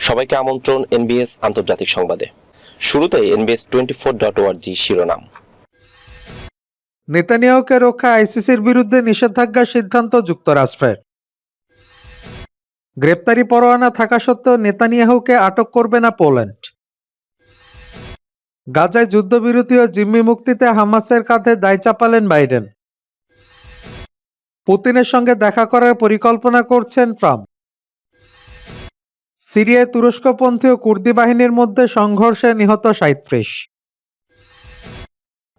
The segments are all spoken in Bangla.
সবাইকে আমন্ত্রণ এনবিএস আন্তর্জাতিক সংবাদে। শুরুতে এনবিএস টোয়েন্টি ফোর ডট ওয়ার্জি শিরোনাম। নেতানিয়াহুকে রক্ষা আইসিসির বিরুদ্ধে নিষেধাজ্ঞার সিদ্ধান্ত যুক্তরাষ্ট্রের। গ্রেপ্তারি পরোয়ানা থাকা সত্ত্বেও নেতানিয়াহুকে আটক করবে না পোল্যান্ড। গাজায় যুদ্ধবিরতি ও জিম্মি মুক্তিতে হামাসের কাঁধে দায় চাপালেন বাইডেন। পুতিনের সঙ্গে দেখা করার পরিকল্পনা করছেন ট্রাম্প। সিরিয়ায় তুরস্কপন্থী ও কুর্দি বাহিনীর মধ্যে সংঘর্ষে নিহত সাঁত্রিশ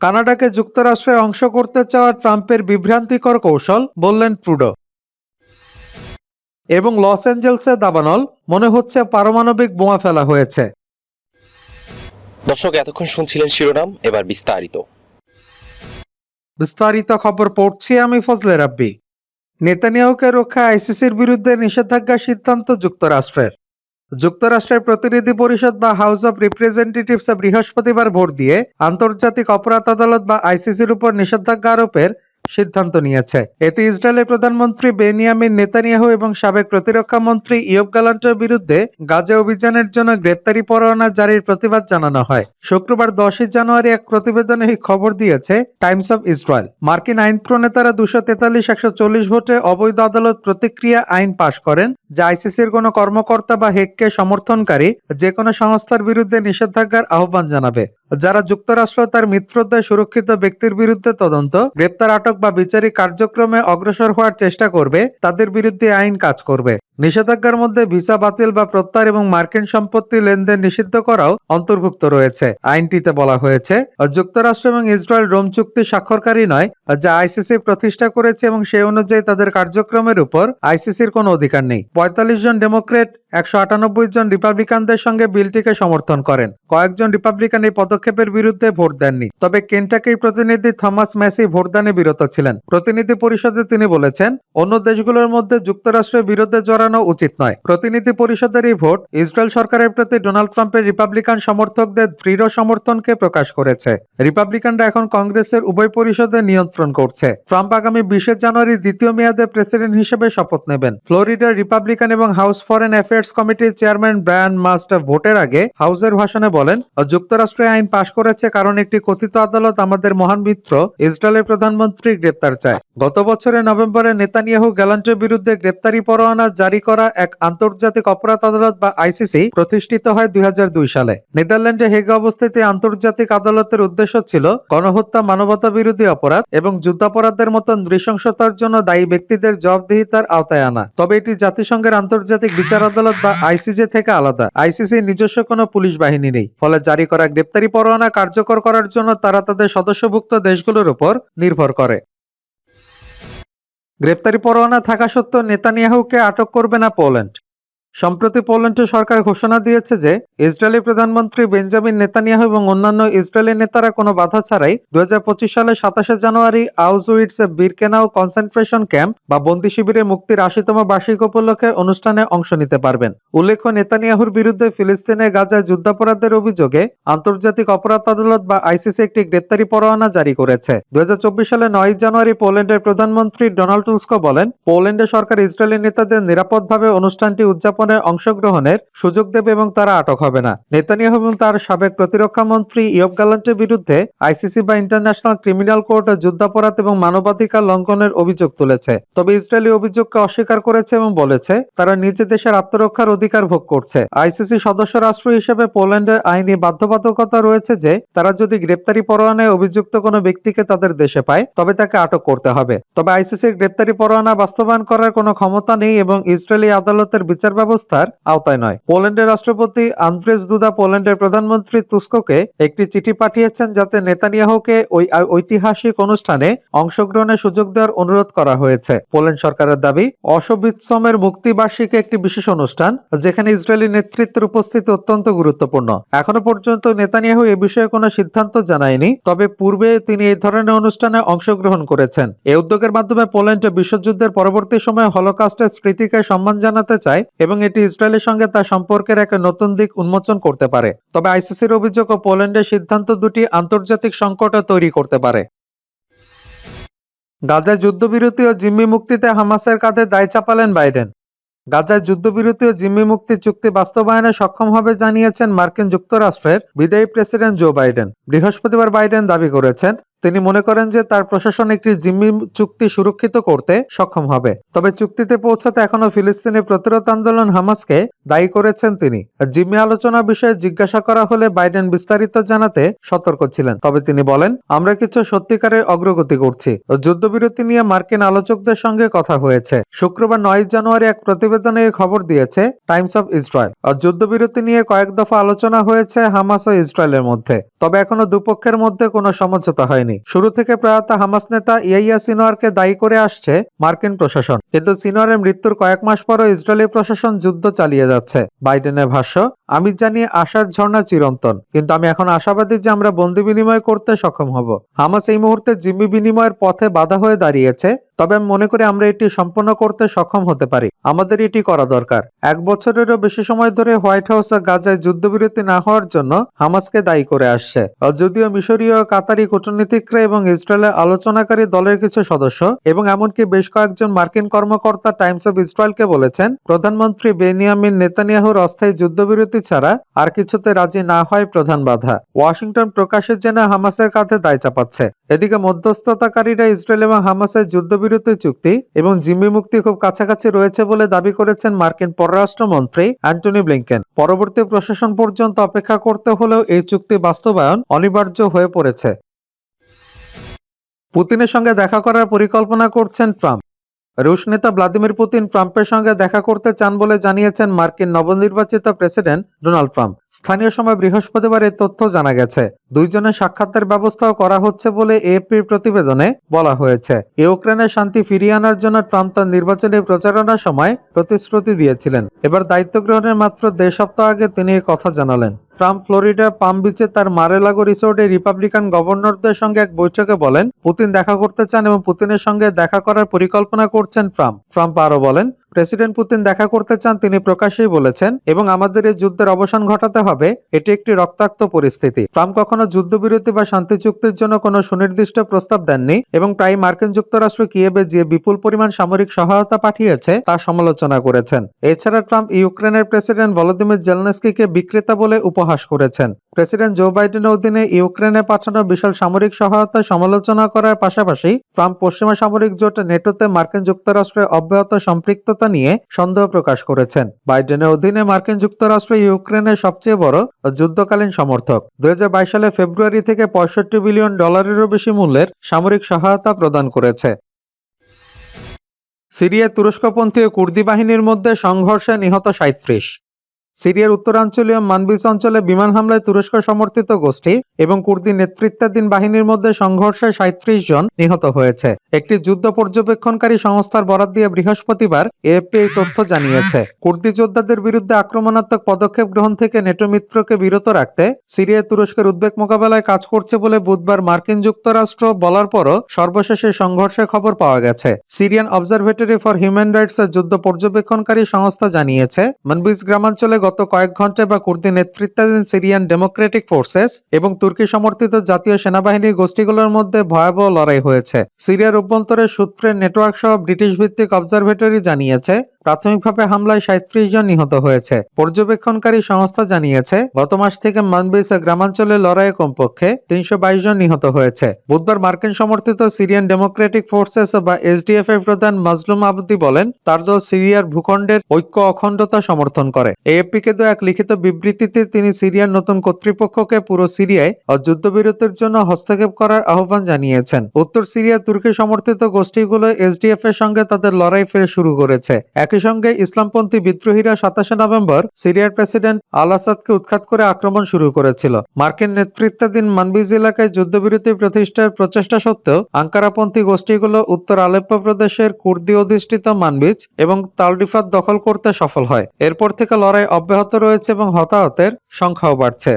কানাডাকে যুক্তরাষ্ট্রে অংশ করতে চাওয়া ট্রাম্পের বিভ্রান্তিকর কৌশল বললেন ট্রুডো। এবং লস অ্যাঞ্জেলসে দাবানল মনে হচ্ছে পারমাণবিক বোমা ফেলা হয়েছে। দর্শক এতক্ষণ শুনছিলেন শিরোনাম এবার বিস্তারিত। বিস্তারিত খবর পড়ছি আমি ফজলে রাব্বি। নেতানিয়াহুকে রক্ষা আইসিসির বিরুদ্ধে নিষেধাজ্ঞা সিদ্ধান্ত যুক্তরাষ্ট্রের। যুক্তরাষ্ট্রের প্রতিনিধি পরিষদ বা হাউস অব রিপ্রেজেন্টেটিভস বৃহস্পতিবার ভোট দিয়ে আন্তর্জাতিক অপরাধ আদালত বা আইসিসির উপর নিষেধাজ্ঞা আরোপের সিদ্ধান্ত নিয়েছে। এতে ইসরায়েলের প্রধানমন্ত্রী বেনিয়ামিন নেতানিয়াহু এবং সাবেক প্রতিরক্ষা মন্ত্রী ইয়ব গালান্টের বিরুদ্ধে গাজা অভিযানের জন্য গ্রেপ্তারি পরোয়ানা জারির প্রতিবাদ জানানো হয়। শুক্রবার দশই জানুয়ারি এক প্রতিবেদনে এই খবর দিয়েছে টাইমস অব ইসরায়েল। মার্কিন আইন প্রণেতারা দুশো তেতাল্লিশ, একশো চল্লিশ ভোটে অবৈধ আদালত প্রতিক্রিয়া আইন পাশ করেন, যা আইসিসির কোনো কর্মকর্তা বা হেককে সমর্থনকারী যে কোনো সংস্থার বিরুদ্ধে নিষেধাজ্ঞার আহ্বান জানাবে। যারা যুক্তরাষ্ট্র তার মিত্রতায় সুরক্ষিত ব্যক্তির বিরুদ্ধে তদন্ত, গ্রেপ্তার, আটক বা বিচারিক কার্যক্রমে অগ্রসর হওয়ার চেষ্টা করবে, তাদের বিরুদ্ধে আইন কাজ করবে। নিষেধাজ্ঞার মধ্যে ভিসা বাতিল বা প্রত্যাহার এবং মার্কিন সম্পত্তি লেনদেন নিষিদ্ধ করাও অন্তর্ভুক্ত রয়েছে। আইনটিতে বলা হয়েছে, যুক্তরাষ্ট্র এবং ইসরায়েল রোম চুক্তি স্বাক্ষরকারী নয়, যা আইসিসি প্রতিষ্ঠা করেছে এবং সেই অনুযায়ী তাদের কার্যক্রমের উপর আইসিসির কোনো অধিকার নেই। পঁয়তাল্লিশ জন ডেমোক্রেট একশো আটানব্বই জন রিপাবলিকানদের সঙ্গে বিলটিকে সমর্থন করেন। কয়েকজন রিপাবলিকান এই পদক্ষেপের বিরুদ্ধে ভোট দেননি। তবে কেন্টাকির প্রতিনিধি থমাস ম্যাসি ভোটদানে বিরত ছিলেন। প্রতিনিধি পরিষদে তিনি বলেছেন, অন্য দেশগুলোর মধ্যে যুক্তরাষ্ট্রের বিরুদ্ধে জড়ানো উচিত নয়। প্রতিনিধি পরিষদের এই ভোট ইসরায়েল সরকারের প্রতি ডোনাল্ড ট্রাম্পের রিপাবলিকান সমর্থকদের দৃঢ় সমর্থনকে প্রকাশ করেছে। রিপাবলিকানরা এখন কংগ্রেসের উভয় পরিষদে নিয়ন্ত্রণ করছে। ট্রাম্প আগামী বিশে জানুয়ারি দ্বিতীয় মেয়াদে প্রেসিডেন্ট হিসেবে শপথ নেবেন। ফ্লোরিডার রিপাবলিকান এবং হাউস ফরেন অ্যাফেয়ার্স কমিটির চেয়ারম্যান ব্রায়ান মাস্টার ভোটের আগে হাউসের ভাষণে বলেন, যুক্তরাষ্ট্র আইন পাশ করেছে কারণ একটি কথিত আদালত আমাদের মহান মিত্র ইসরায়েলের প্রধানমন্ত্রী গ্রেপ্তার চায়। গত বছরের নভেম্বরে নেতানিয়াহু গ্যালান্টের বিরুদ্ধে গ্রেপ্তারি পরোয়ানা জারি করা এক আন্তর্জাতিক অপরাধ আদালত বা আইসিসি প্রতিষ্ঠিত হয় দুই হাজার দুই সালে। নেদারল্যান্ডে হেগে অবস্থিত আন্তর্জাতিক আদালতের উদ্দেশ্য ছিল গণহত্যা মানবতা বিরোধী অপরাধ এবং যুদ্ধাপরাধের মতো নৃশংসতার জন্য দায়ী ব্যক্তিদের জবাবদিহিতার আওতায় আনা। তবে এটি জাতিসংঘের আন্তর্জাতিক বিচার আদালত বা আইসিজে থেকে আলাদা। আইসিসি নিজস্ব কোনো পুলিশ বাহিনী নেই। ফলে জারি করা গ্রেপ্তারি পরোয়ানা কার্যকর করার জন্য তারা তাদের সদস্যভুক্ত দেশগুলোর উপর নির্ভর করে। গ্রেপ্তারি পরোয়ানা থাকা সত্ত্বেও নেতানিয়াহুকে আটক করবে না পোল্যান্ড। সম্প্রতি পোল্যান্ডের সরকার ঘোষণা দিয়েছে যে ইসরায়েলি প্রধানমন্ত্রী বেঞ্জামিন নেতানিয়াহু এবং অন্যান্য ইসরায়েলি নেতারা কোনো বাধা ছাড়াই দু সালের সাতাশে জানুয়ারি আউজউইটস বিরকেনাও কনসেন্ট্রেশন ক্যাম্প বা বন্দি শিবিরে মুক্তির আশিতম বার্ষিক উপলক্ষে অনুষ্ঠানে অংশ নিতে পারবেন। উল্লেখ্য, নেতানিয়াহুর বিরুদ্ধে ফিলিস্তিনে গাজায় যুদ্ধাপরাধের অভিযোগে আন্তর্জাতিক অপরাধ আদালত বা আইসিসি একটি গ্রেপ্তারি পরোয়ানা জারি করেছে। দু হাজার চব্বিশ সালে নয় জানুয়ারি পোল্যান্ডের প্রধানমন্ত্রী ডোনাল্ড টুস্ক বলেন পোল্যান্ডের সরকার ইসরায়েলি নেতাদের নিরাপদভাবে অনুষ্ঠানটি উদযাপনে অংশগ্রহণের সুযোগ দেবে এবং তারা আটক হবে না। নেতানিয়াহু এবং তার সাবেক প্রতিরক্ষা মন্ত্রী ইয়ব গ্যালান্টের বিরুদ্ধে আইসিসি বা ইন্টারন্যাশনাল ক্রিমিনাল কোর্ট যুদ্ধাপরাধ এবং মানবাধিকার লঙ্ঘনের অভিযোগ তুলেছে। তবে ইসরায়েলি অভিযোগকে অস্বীকার করেছে এবং বলেছে, তারা নিজ দেশের আত্মরক্ষার অধিকার ভোগ করছে। আইসিসি সদস্য রাষ্ট্র হিসেবে পোল্যান্ডের আইনি বাধ্যবাধকতা রয়েছে যে, তারা যদি গ্রেপ্তারি পরোয়ানায় অভিযুক্ত কোনো ব্যক্তিকে তাদের দেশে পায়, তবে তাকে আটক করতে হবে। তবে আইসিসির গ্রেপ্তারি পরোয়ানা বাস্তবায়ন করার কোনো ক্ষমতা নেই এবং ইসরায়েলি আদালতের বিচার ব্যবস্থার আওতায় নয়। পোল্যান্ডের রাষ্ট্রপতি আন্দ্রেস দুদা পোল্যান্ডের প্রধানমন্ত্রী তুস্কোকে একটি চিঠি পাঠিয়েছেন যাতে নেতানিয়াহুকে ওই ঐতিহাসিক অনুষ্ঠানে অংশগ্রহণের সুযোগ দেওয়ার অনুরোধ করা হয়েছে। পোল্যান্ড সরকারের দাবি অশোবিৎসমের মুক্তিবার্ষিকী একটি বিশেষ অনুষ্ঠান, যেখানে ইসরায়েলি নেতৃত্বের উপস্থিতি অত্যন্ত গুরুত্বপূর্ণ। এখনও পর্যন্ত নেতানিয়াহু এ বিষয়ে কোনো সিদ্ধান্ত জানায়নি, তবে পূর্বে তিনি এই ধরনের অনুষ্ঠানে অংশগ্রহণ করেছেন। এই উদ্যোগের মাধ্যমে পোল্যান্ড বিশ্বযুদ্ধের পরবর্তী সময়ে হলোকাস্টের স্মৃতিকে সম্মান জানাতে চায় এবং এটি ইসরায়েলের সঙ্গে তার সম্পর্কের এক নতুন দিক উন্মোচন করতে পারে। তবে আইসিসির অভিযোগ ও পোল্যান্ডের সিদ্ধান্ত দুটি আন্তর্জাতিক সংকট তৈরি করতে পারে। গাজায় যুদ্ধবিরতি ও জিম্মি মুক্তিতে হামাসের কাঁধে দায় চাপালেন বাইডেন। গাজায় যুদ্ধবিরতি ও জিম্মি মুক্তি চুক্তি বাস্তবায়নে সক্ষম হবে জানিয়েছেন মার্কিন যুক্তরাষ্ট্রের বিদায়ী প্রেসিডেন্ট জো বাইডেন। বৃহস্পতিবার বাইডেন দাবি করেছেন তিনি মনে করেন যে তার প্রশাসন একটি জিম্মি চুক্তি সুরক্ষিত করতে সক্ষম হবে। তবে চুক্তিতে পৌঁছাতে এখনও ফিলিস্তিনি প্রতিরোধ আন্দোলন হামাসকে দায়ী করেছেন তিনি। জিম্মি আলোচনা বিষয়ে জিজ্ঞাসা করা হলে বাইডেন বিস্তারিত জানাতে সতর্ক ছিলেন। তবে তিনি বলেন, আমরা কিছু সত্যিকারের অগ্রগতি করছি। যুদ্ধবিরতি নিয়ে মার্কিন আলোচকদের সঙ্গে কথা হয়েছে। শুক্রবার নয় জানুয়ারি এক প্রতিবেদনে এই খবর দিয়েছে টাইমস অফ ইসরায়েল। যুদ্ধবিরতি নিয়ে কয়েক দফা আলোচনা হয়েছে হামাস ও ইসরায়েলের মধ্যে। তবে এখনও দুপক্ষের মধ্যে কোনো সমঝোতা হয়নি। শুরু থেকে প্রয়াত হামাস নেতা ইয়াইয়া সিনোয়ারকে দায়ী করে আসছে মার্কিন প্রশাসন। কিন্তু সিনোয়ারের মৃত্যুর কয়েক মাস পরও ইসরায়েলি প্রশাসন যুদ্ধ চালিয়ে যাচ্ছে। বাইডেনের ভাষ্য, আমি জানি আশার ঝর্ণা চিরন্তন, কিন্তু আমি এখন আশাবাদী যে আমরা বন্দি বিনিময় করতে সক্ষম হব। হামাস এই মুহূর্তে জিম্মি বিনিময়ের পথে বাধা হয়ে দাঁড়িয়েছে তবে আমি মনে করি আমরা এটি সম্পন্ন করতে সক্ষম হতে পারি। আমাদের এটি করা দরকার। এক বছরেরও বেশি সময় ধরে হোয়াইট হাউস গাজায় যুদ্ধবিরতি না হওয়ার জন্য হামাসকে দায়ী করে আসছে। যদিও মিশরীয় কাতারি কূটনীতিকরা এবং ইসরায়েলের আলোচনাকারী দলের কিছু সদস্য এবং এমনকি বেশ কয়েকজন মার্কিন কর্মকর্তা টাইমস অফ ইসরায়েলকে বলেছেন, প্রধানমন্ত্রী বেনিয়ামিন নেতানিয়াহুর অস্থায়ী যুদ্ধবিরতি ছাড়া আর কিছুতে রাজি না হয় প্রধান বাধা। ওয়াশিংটন প্রকাশের জন্য হামাসের কাঁধে দায় চাপাচ্ছে। এদিকে মধ্যস্থতাকারীরা ইসরায়েল এবং হামাসের যুদ্ধবিরতি চুক্তি এবং জিম্মি মুক্তি খুব কাছাকাছি রয়েছে বলে দাবি করেছেন মার্কিন পররাষ্ট্রমন্ত্রী অ্যান্টনি ব্লিংকেন। পরবর্তী প্রশাসন পর্যন্ত অপেক্ষা করতে হলেও এই চুক্তি বাস্তবায়ন অনিবার্য হয়ে পড়েছে। পুতিনের সঙ্গে দেখা করার পরিকল্পনা করছেন ট্রাম্প। রুশ নেতা ভ্লাদিমির পুতিন ট্রাম্পের সঙ্গে দেখা করতে চান বলে জানিয়েছেন মার্কিন নবনির্বাচিত প্রেসিডেন্ট ডোনাল্ড ট্রাম্প। স্থানীয় সময় বৃহস্পতিবার এই তথ্য জানা গেছে। দুইজনের সাক্ষাতের ব্যবস্থাও করা হচ্ছে বলে এএপির প্রতিবেদনে বলা হয়েছে। ইউক্রেনের শান্তি ফিরিয়ে আনার জন্য ট্রাম্প তার নির্বাচনী প্রচারণার সময় প্রতিশ্রুতি দিয়েছিলেন। এবার দায়িত্ব গ্রহণের মাত্র দেড় সপ্তাহ আগে তিনি কথা জানালেন। ট্রাম্প ফ্লোরিডার পাম বিচে তার মারেলাগো রিসোর্টে রিপাবলিকান গভর্নরদের সঙ্গে এক বৈঠকে বলেন, পুতিন দেখা করতে চান এবং পুতিনের সঙ্গে দেখা করার পরিকল্পনা করছেন ট্রাম্প। ট্রাম্প আরও বলেন প্রেসিডেন্ট পুতিন দেখা করতে চান, তিনি প্রকাশ্যেই বলেছেন, এবং আমাদের এই যুদ্ধের অবসান ঘটাতে হবে, এটি একটি রক্তাক্ত পরিস্থিতি। ট্রাম্প কখনো যুদ্ধবিরতি বা শান্তি চুক্তির জন্য কোনো সুনির্দিষ্ট প্রস্তাব দেননি, এবং প্রায় মার্কিন যুক্তরাষ্ট্র কিয়েবে যে বিপুল পরিমাণ সামরিক সহায়তা পাঠিয়েছে, তা সমালোচনা করেছেন। এছাড়া ট্রাম্প ইউক্রেনের প্রেসিডেন্ট ভলোদিমির জেলনেস্কিকে বিক্রেতা বলে উপহাস করেছেন। প্রেসিডেন্ট জো বাইডেনের অধীনে ইউক্রেনে পাঠানো বিশাল সামরিক সহায়তা সমালোচনা করার পাশাপাশি ট্রাম্প পশ্চিমা সামরিক জোট নেটোতে মার্কিন যুক্তরাষ্ট্রের অব্যাহত সম্পৃক্ততা নিয়ে সন্দেহ প্রকাশ করেছেন। বাইডেনের অধীনে মার্কিন যুক্তরাষ্ট্র ইউক্রেনের সবচেয়ে বড় যুদ্ধকালীন সমর্থক। দু হাজার বাইশ সালে ফেব্রুয়ারি থেকে পঁয়ষট্টি বিলিয়ন ডলারেরও বেশি মূল্যের সামরিক সহায়তা প্রদান করেছে। সিরিয়ায় তুরস্কপন্থী কুর্দি বাহিনীর মধ্যে সংঘর্ষে নিহত সাঁত্রিশ সিরিয়ার উত্তরাঞ্চলীয় মানবিস অঞ্চলে বিমান হামলায় তুরস্ক সমর্থিত গোষ্ঠী এবং কুর্দি নেতৃত্বাধীন বাহিনীর মধ্যে সংঘর্ষে সাঁত্রিশ জন নিহত হয়েছে। একটি যুদ্ধ পর্যবেক্ষণকারী সংস্থার বরাদ দিয়ে বৃহস্পতিবার এএফপি এই তথ্য জানিয়েছে। কুর্দি যোদ্ধাদের বিরুদ্ধে আক্রমণাত্মক পদক্ষেপ গ্রহণ থেকে নেটো মিত্রকে বিরত রাখতে সিরিয়ায় তুরস্কের উদ্বেগ মোকাবেলায় কাজ করছে বলে বুধবার মার্কিন যুক্তরাষ্ট্র বলার পরও সর্বশেষে সংঘর্ষের খবর পাওয়া গেছে। Syrian Observatory for Human Rights এর যুদ্ধ পর্যবেক্ষণকারী সংস্থা জানিয়েছে, মানবিস গ্রামাঞ্চলে গত কয়েক ঘন্টায় বা কুর্দি নেতৃত্বাধীন সিরিয়ান ডেমোক্রেটিক ফোর্সেস এবং তুর্কি সমর্থিত জাতীয় সেনাবাহিনী গোষ্ঠীগুলোর মধ্যে ভয়াবহ লড়াই হয়েছে। সিরিয়ার অভ্যন্তরে সূত্রের নেটওয়ার্ক সহ ব্রিটিশ ভিত্তিক অবজারভেটরি জানিয়েছে প্রাথমিকভাবে হামলায় সাঁত্রিশ জন নিহত হয়েছে। পর্যবেক্ষণকারী সংস্থা জানিয়েছে, গত মাস থেকে মানবিস গ্রামাঞ্চলে লড়াইয়ে কমপক্ষে তিনশো বাইশ জন নিহত হয়েছে। বুধবার মার্কিন সমর্থিত সিরিয়ান ডেমোক্রেটিক ফোর্সেস বা এসডিএফ এর প্রধান মাজলুম আবদি বলেন, তার দল সিরিয়ার ভূখণ্ডের ঐক্য অখণ্ডতা সমর্থন করে। এএফপি কে এক লিখিত বিবৃতিতে তিনি সিরিয়ার নতুন কর্তৃপক্ষকে পুরো সিরিয়ায় যুদ্ধবিরতির জন্য হস্তক্ষেপ করার আহ্বান জানিয়েছেন। উত্তর সিরিয়া তুর্কি সমর্থিত গোষ্ঠীগুলো এসডিএফ এর সঙ্গে তাদের লড়াই ফের শুরু করেছে। একই সঙ্গে ইসলামপন্থী বিদ্রোহীরা সাতাশে নভেম্বর সিরিয়ার প্রেসিডেন্ট আল আসাদকে উৎখাত করে আক্রমণ শুরু করেছিল। মার্কিন নেতৃত্বাধীন মানবিজ এলাকায় যুদ্ধবিরতি প্রতিষ্ঠার প্রচেষ্টা সত্ত্বেও আঙ্কারাপন্থী গোষ্ঠীগুলো উত্তর আলেপ্পো প্রদেশের কুর্দি অধিষ্ঠিত মানবিজ এবং তালডিফাত দখল করতে সফল হয়। এরপর থেকে লড়াই অব্যাহত রয়েছে এবং হতাহতের সংখ্যাও বাড়ছে।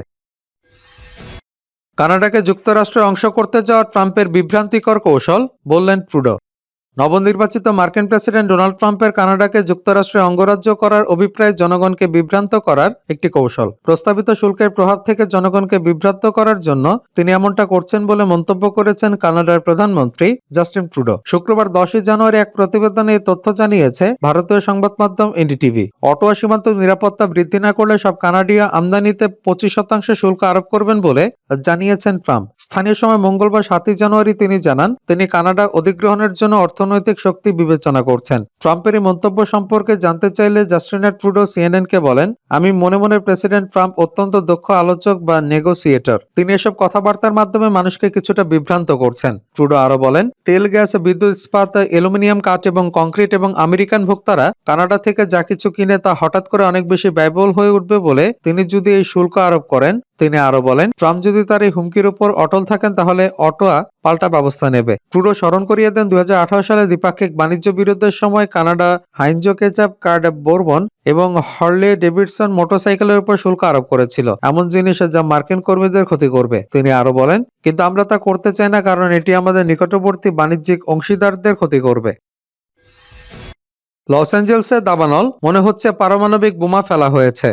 কানাডাকে যুক্তরাষ্ট্রের অংশ করতে যাওয়া ট্রাম্পের বিভ্রান্তিকর কৌশল, বললেন ট্রুডো। নবনির্বাচিত মার্কিন প্রেসিডেন্ট ডোনাল্ড ট্রাম্পের কানাডাকে যুক্তরাষ্ট্রে অঙ্গরাজ্য করার অভিপ্রায় জনগণকে বিভ্রান্ত করার একটি কৌশল। প্রস্তাবিত শুল্কের প্রভাব থেকে জনগণকে বিভ্রান্ত করার জন্য তিনি এমনটা করছেন বলে মন্তব্য করেছেন কানাডার প্রধানমন্ত্রী জাস্টিন ট্রুডো। শুক্রবার দশই জানুয়ারি এক প্রতিবেদনে এই তথ্য জানিয়েছে ভারতীয় সংবাদ মাধ্যম এনডিটিভি। অটোয়া সীমান্ত নিরাপত্তা বৃদ্ধি না করলে সব কানাডীয় আমদানিতে পঁচিশ শতাংশ শুল্ক আরোপ করবেন বলে জানিয়েছেন ট্রাম্প। স্থানীয় সময় মঙ্গলবার সাতই জানুয়ারি তিনি জানান, তিনি কানাডা অধিগ্রহণের জন্য অর্থনৈতিক শক্তি বিবেচনা করছেন। ট্রাম্পের এই মন্তব্য সম্পর্কে জানতে চাইলে জাস্টিনা ট্রুডো সিএনএন কে বলেন, আমি মনে মনে প্রেসিডেন্ট ট্রাম্প অত্যন্ত দক্ষ আলোচক বা নেগোসিয়েটর। তিনি এসব কথাবার্তার মাধ্যমে মানুষকে কিছুটা বিভ্রান্ত করছেন। ট্রুডো আরও বলেন, তেল, গ্যাস, বিদ্যুৎ, ইস্পাত, অ্যালুমিনিয়াম, কাঠ এবং কংক্রিট এবং আমেরিকান ভোক্তারা কানাডা থেকে যা কিছু কিনে তা হঠাৎ করে অনেক বেশি ব্যয়বহুল হয়ে উঠবে বলে তিনি যদি এই শুল্ক আরোপ করেন তিনি আরও বলেন, ট্রাম্প যদি তার এই হুমকির উপর অটল থাকেন, তাহলে অটোয়া পাল্টা ব্যবস্থা নেবে। ট্রুডো স্মরণ করিয়ে দেন, দুই হাজার আঠারো সালে দ্বিপাক্ষিক বাণিজ্য বিরোধের সময় Canada Heinz ketchup card bourbon এবং হরলে ডেভিডসন মোটরসাইকেলের উপর শুল্ক আরোপ করেছিল। এমন জিনিস যা মার্কিন কর্মীদের ক্ষতি করবে। তিনি আরও বলেন, কিন্তু আমরা তা করতে চাই না, কারণ এটি আমাদের নিকটবর্তী বাণিজ্যিক অংশীদারদের ক্ষতি করবে। লস অ্যাঞ্জেলসে দাবানল, মনে হচ্ছে পারমাণবিক বোমা ফেলা হয়েছে।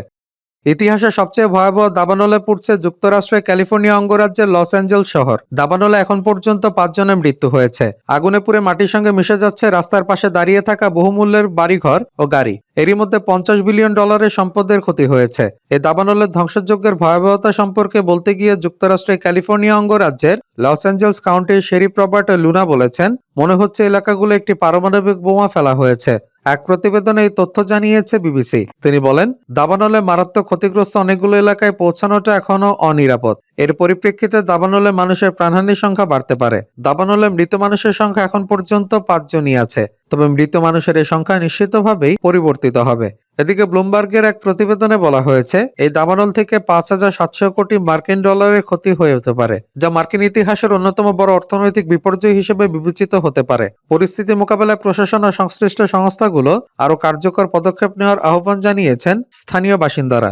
ইতিহাসে সবচেয়ে ভয়াবহ দাবানলে পড়ছে যুক্তরাষ্ট্রের ক্যালিফোর্নিয়া অঙ্গরাজ্যের লস অ্যাঞ্জেল শহর। দাবানলে এখন পর্যন্ত পাঁচজনের মৃত্যু হয়েছে। আগুনে পুড়ে মাটির সঙ্গে মিশে যাচ্ছে রাস্তার পাশে দাঁড়িয়ে থাকা বহুমূল্যের বাড়িঘর ও গাড়ি। এরই মধ্যে পঞ্চাশ বিলিয়ন ডলারের সম্পদের ক্ষতি হয়েছে। এই দাবানলের ধ্বংসযজ্ঞের ভয়াবহতা সম্পর্কে বলতে গিয়ে যুক্তরাষ্ট্রের ক্যালিফোর্নিয়া অঙ্গরাজ্যের লস অ্যাঞ্জেলস কাউন্টির শেরিফ রবার্ট লুনা বলেছেন, মনে হচ্ছে এলাকাগুলো একটি পারমাণবিক বোমা ফেলা হয়েছে। এক প্রতিবেদনে এই তথ্য জানিয়েছে বিবিসি। তিনি বলেন, দাবানলে মারাত্মক ক্ষতিগ্রস্ত অনেকগুলো এলাকায় পৌঁছানোটা এখনও অনিরাপদ। এর পরিপ্রেক্ষিতে দাবানলে মানুষের প্রাণহানির সংখ্যা বাড়তে পারে। দাবানলে মৃত মানুষের সংখ্যা এখন পর্যন্ত পাঁচজনই আছে। তবে মৃত মানুষের এই সংখ্যা নিশ্চিতভাবেই পরিবর্তিত হবে। এদিকে ব্লুমবার্গের এক প্রতিবেদনে বলা হয়েছে, এই দাবানল থেকে পাঁচ হাজার সাতশো কোটি মার্কিন ডলারের ক্ষতি হয়ে হতে পারে, যা মার্কিন ইতিহাসের অন্যতম বড় অর্থনৈতিক বিপর্যয় হিসেবে বিবেচিত হতে পারে। পরিস্থিতি মোকাবেলায় প্রশাসন ও সংশ্লিষ্ট সংস্থাগুলো আরও কার্যকর পদক্ষেপ নেওয়ার আহ্বান জানিয়েছেন স্থানীয় বাসিন্দারা।